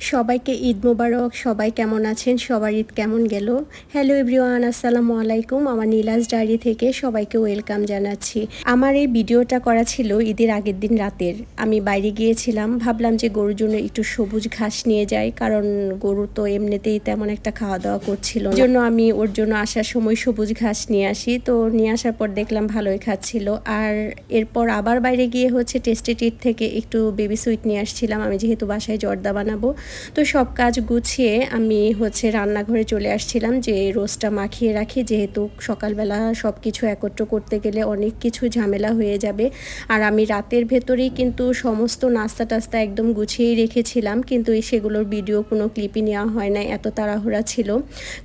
সবাইকে ঈদ মোবারক, সবাই কেমন আছেন? সবার ঈদ কেমন গেল? হ্যালো এভরিওয়ান আসসালামু আলাইকুম। আমার নীলাজ ডায়েরি থেকে সবাইকে ওয়েলকাম জানাচ্ছি। আমার এই ভিডিওটা করা ছিল ঈদের আগের দিন রাতের। আমি বাইরে গিয়েছিলাম, ভাবলাম যে গরুর জন্য একটু সবুজ ঘাস নিয়ে যাই, কারণ গরু তো এমনিতেই তেমন একটা খাওয়া দাওয়া করছিল জন্য আমি ওর জন্য আসার সময় সবুজ ঘাস নিয়ে আসি। তো নিয়ে আসার পর দেখলাম ভালোই খাচ্ছিল। আর এরপর আবার বাইরে গিয়ে হচ্ছে টেস্টি টিট থেকে একটু বেবি সুইট নিয়ে আসছিলাম। আমি যেহেতু বাসায় জর্দা বানাবো তো সব কাজ গুছিয়ে আমি হচ্ছে রান্নাঘরে চলে আসছিলাম যে রোস্টটা মাখিয়ে রাখি। যেহেতু সকালবেলা সব কিছু একত্র করতে গেলে অনেক কিছু ঝামেলা হয়ে যাবে। আর আমি রাতের ভেতরেই কিন্তু সমস্ত নাস্তা টাস্তা একদম গুছিয়েই রেখেছিলাম। কিন্তু সেগুলোর ভিডিও কোনো ক্লিপই নেওয়া হয় না এত তাড়াহুড়া ছিল।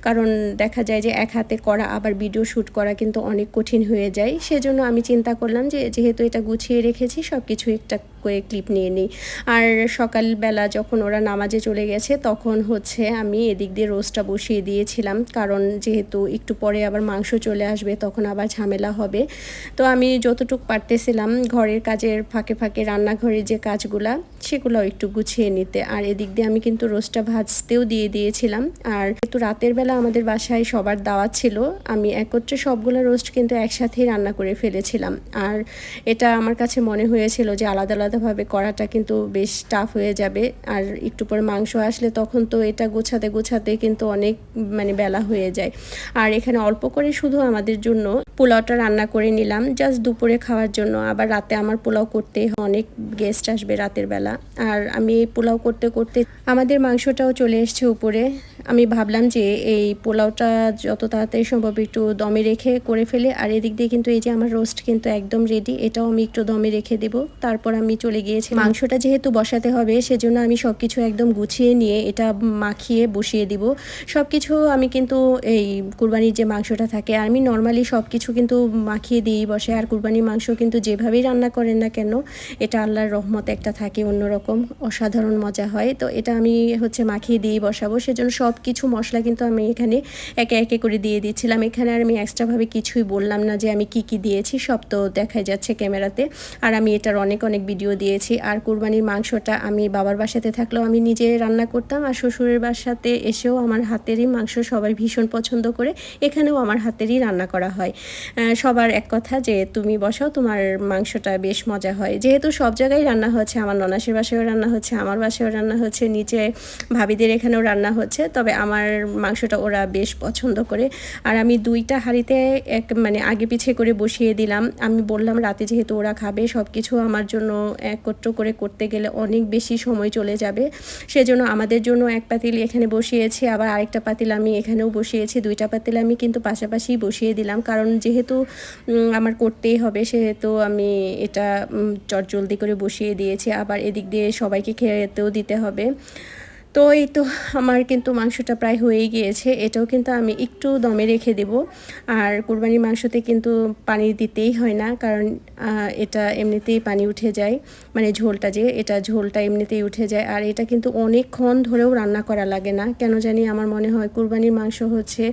কারণ দেখা যায় যে এক হাতে করা, আবার ভিডিও শ্যুট করা কিন্তু অনেক কঠিন হয়ে যায়। সেজন্য আমি চিন্তা করলাম যে যেহেতু এটা গুছিয়ে রেখেছি সব কিছু একটা করে ক্লিপ নিয়ে নিই। আর সকালবেলা যখন ওরা নামাজে চলে গেছে, তখন হচ্ছে আমি এদিক দিয়ে রোস্টটা বসিয়ে দিয়েছিলাম। কারণ যেহেতু একটু পরে আবার মাংস চলে আসবে, তখন আবার ঝামেলা হবে। তো আমি যতটুকু পারতেছিলাম ঘরের কাজের ফাঁকে ফাঁকে রান্নাঘরের যে কাজগুলা সেগুলোও একটু গুছিয়ে নিতে। আর এদিক দিয়ে আমি কিন্তু রোস্টটা ভাজতেও দিয়ে দিয়েছিলাম। আর একটু রাতের বেলা আমাদের বাসায় সবার দাওয়াত ছিল, আমি একত্রে সবগুলো রোস্ট কিন্তু একসাথেই রান্না করে ফেলেছিলাম। আর এটা আমার কাছে মনে হয়েছিল যে আলাদা আলাদা আলাদাভাবে করাটা কিন্তু বেশ টাফ হয়ে যাবে। আর একটু পরে মাংস আসলে তখন তো এটা গোছাতে গোছাতে কিন্তু অনেক মানে বেলা হয়ে যায়। আর এখানে অল্প করে শুধু আমাদের জন্য পোলাওটা রান্না করে নিলাম। জাস্ট দুপুরে খাওয়ার জন্য। আবার রাতে আমার পোলাও করতে অনেক গেস্ট আসবে রাতের বেলা। আর আমি এই পোলাও করতে করতে আমাদের মাংসটাও চলে এসছে উপরে। আমি ভাবলাম যে এই পোলাওটা যত তাড়াতাড়ি সম্ভব একটু দমে রেখে করে ফেলে। আর এদিক দিয়ে কিন্তু এই যে আমার রোস্ট কিন্তু একদম রেডি এটাও আমি একটু দমে রেখে দেব। তারপর আমি চলে গিয়েছি। মাংসটা যেহেতু বসাতে হবে, সেজন্য আমি সব কিছু একদম গুছিয়ে নিয়ে এটা মাখিয়ে বসিয়ে দিব। সব কিছু আমি কিন্তু এই কুরবানির যে মাংসটা থাকে, আর আমি নর্মালি সব কিছু কিন্তু মাখিয়ে দিয়েই বসে। আর কুরবানির মাংস কিন্তু যেভাবেই রান্না করেন না কেন, এটা আল্লাহর রহমত একটা থাকে, অন্যরকম অসাধারণ মজা হয়। তো এটা আমি হচ্ছে মাখিয়ে দিয়েই বসাবো। সেজন্য সব কিছু মশলা কিন্তু আমি এখানে একে একে করে দিয়ে দিচ্ছিলাম। এখানে আর আমি এক্সট্রাভাবে কিছুই বললাম না যে আমি কি কি দিয়েছি, সব তো দেখাই যাচ্ছে ক্যামেরাতে। আর আমি এটার অনেক অনেক ভিডিও দিয়েছি। আর কুরবানির মাংসটা আমি বাবার বাসাতে থাকলেও আমি নিজে রান্না করতাম। আর শ্বশুরের বাসাতে এসেও আমার হাতেরই মাংস সবাই ভীষণ পছন্দ করে, এখানেও আমার হাতেরই রান্না করা হয়। সবার এক কথা যে তুমি বসাও, তোমার মাংসটা বেশ মজা হয়। যেহেতু সব জায়গায় রান্না হচ্ছে, আমার ননাসের বাসায়ও রান্না হচ্ছে, আমার বাসায়ও রান্না হচ্ছে, নিচে ভাবিদের এখানেও রান্না হচ্ছে, তবে আমার মাংসটা ওরা বেশ পছন্দ করে। আর আমি দুইটা হাঁড়িতে এক মানে আগে পিছিয়ে করে বসিয়ে দিলাম। আমি বললাম, রাতে যেহেতু ওরা খাবে সব কিছু আমার জন্য একত্র করে করতে গেলে অনেক বেশি সময় চলে যাবে। সেজন্য আমাদের জন্য এক পাতিল এখানে বসিয়েছি, আবার আরেকটা পাতিল আমি এখানেও বসিয়েছি, দুইটা পাতিল আমি কিন্তু পাশাপাশি বসিয়ে দিলাম। কারণ যেহেতু আমার করতেই হবে, সেহেতু আমি এটা চট জলদি করে বসিয়ে দিয়েছি। আবার এদিক দিয়ে সবাইকে খেতেও দিতে হবে। তো এই তো আমার কিন্তু মাংসটা প্রায় হয়েই গিয়েছে। এটাও কিন্তু আমি একটু দমে রেখে দেব। আর কুরবানির মাংসতে কিন্তু পানি দিতেই হয় না, কারণ এটা এমনিতেই পানি উঠে যায়। মানে ঝোলটা যে, এটা ঝোলটা এমনিতেই উঠে যায়। আর এটা কিন্তু অনেকক্ষণ ধরেও রান্না করা লাগে না। কেন জানি আমার মনে হয় কুরবানির মাংস হচ্ছে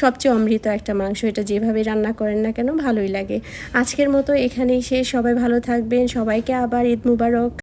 সবচেয়ে অমৃত একটা মাংস। এটা যেভাবে রান্না করেন না কেন, ভালোই লাগে। আজকের মতো এখানেই শেষ। সবাই ভালো থাকবেন। সবাইকে আবার ঈদ মুবারক।